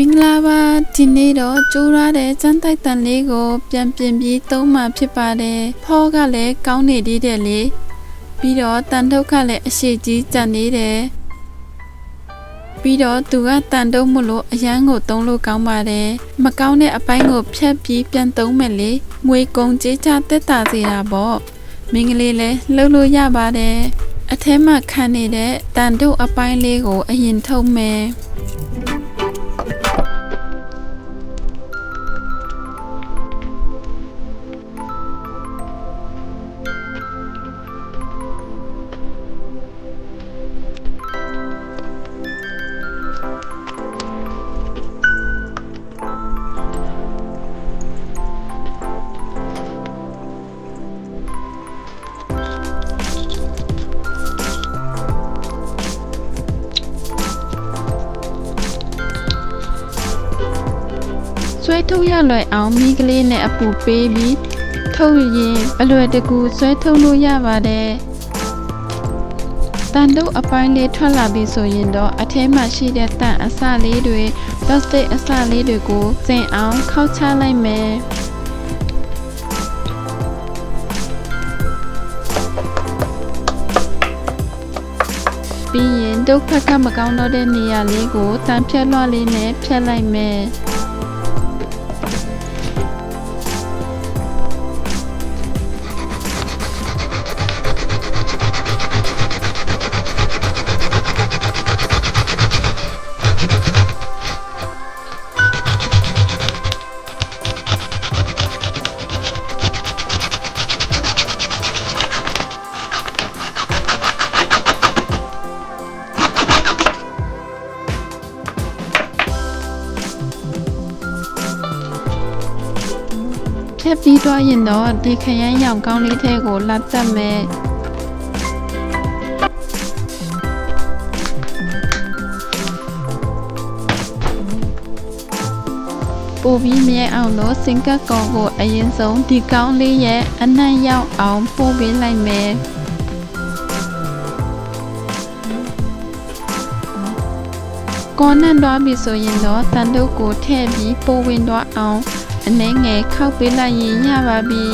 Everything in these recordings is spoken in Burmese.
မင်္ဂလာပါဒီနေ့တော့ကျိုးရတဲ့စမ်းတိုက်တန်လေးကို ပြန်ပြင်ပြီးသုံးမှဖြစ်ပါတယ်ဖောကလည်းကောင်းနေသေးတယ်လေပြီးတော့တန်ထုတ်ကလည်းအရှိကြီးကြံနေတယ်ပြီးတော့သူကတန်တုံးမလို့အရန်ကိုသုံးလို့ကောင်းပါတယ်မကောင်းတဲ့အပိုင်းကိုဖြတ်ပြီးပြန်သုံးမယ်လေမွေကုံကြေးချတက်တာစေတာပေါ့မင်္ဂလေးလည်းလှုပ်လို့ရပါတယ်အထဲမှာခံနေတဲ့တန်တုံးအပိုင်းလေးကိုအရင်ထုတ်မယ် ထုတ်ရလွယ်အောင်မိကလေးနဲ့အပူပေးပြီးထုတ်ရင်အလွယ်တကူဆွဲထုတ်လို့ရပါတယ်တန်တို့အပိုင်းလေးထွက်လာပြီဆိုရင်တော့အထဲမှာရှိတဲ့တန်အစလေးတွေပလတ်စတစ်အစလေးတွေကိုစင်အောင်ခောက်ချလိုက်မယ်ပြီးရင်ဒုက္ခကမကောင်းတော့တဲ့နေရာလေးကိုတန်ဖြတ်လွှတ်လေးနဲ့ဖြတ်လိုက်မယ် ဖြတ်ပြီးတော့ရင်တော့ဒီခရမ်းရောင်ကောင်းလေးထဲကိုလာတက်မယ်ပို့ပြီးမြဲအောင်လို့စင်ကတ်ကောင်ကိုအရင်ဆုံးဒီကောင်းလေးရဲ့အနှံ့ရောက်အောင်ပို့ပေးလိုက်မယ်ကောနန့်သွားပြီဆိုရင်တော့တန်တုပ်ကိုထည့်ပြီးပို့ဝင်သွားအောင် အနှဲငယ်ခောက်ပေးလိုက်ရင်ရပါပြီ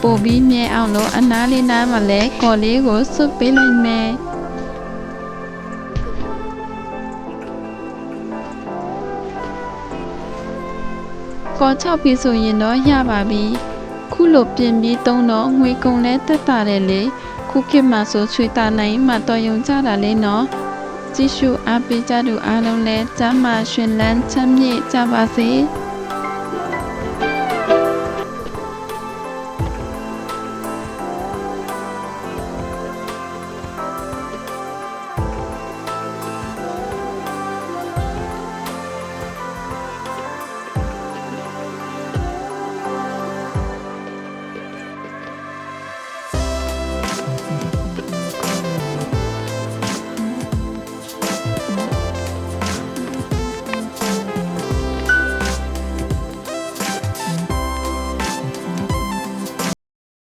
ပို့ပြီးမြဲအောင်လို့အနားလေးနားမှာလဲကော်လေးကိုစွတ်ပေးလိုက်မယ်ကော်ချောက်ပြီဆိုရင်တော့ရပါပြီခုလိုပြင်ပြီးသုံးတော့ငွေကုန်လဲတက်တာတယ်လေ ခုခေတ်မှာဆိုချွေတာနိုင်မှတော်ယုံကြတာလေနော်ကြည့်ရှုအားပေးကြသူအားလုံးလည်းကျမ်းမာရှင်လန်းချမ်းမြေ့ကြပါစေ။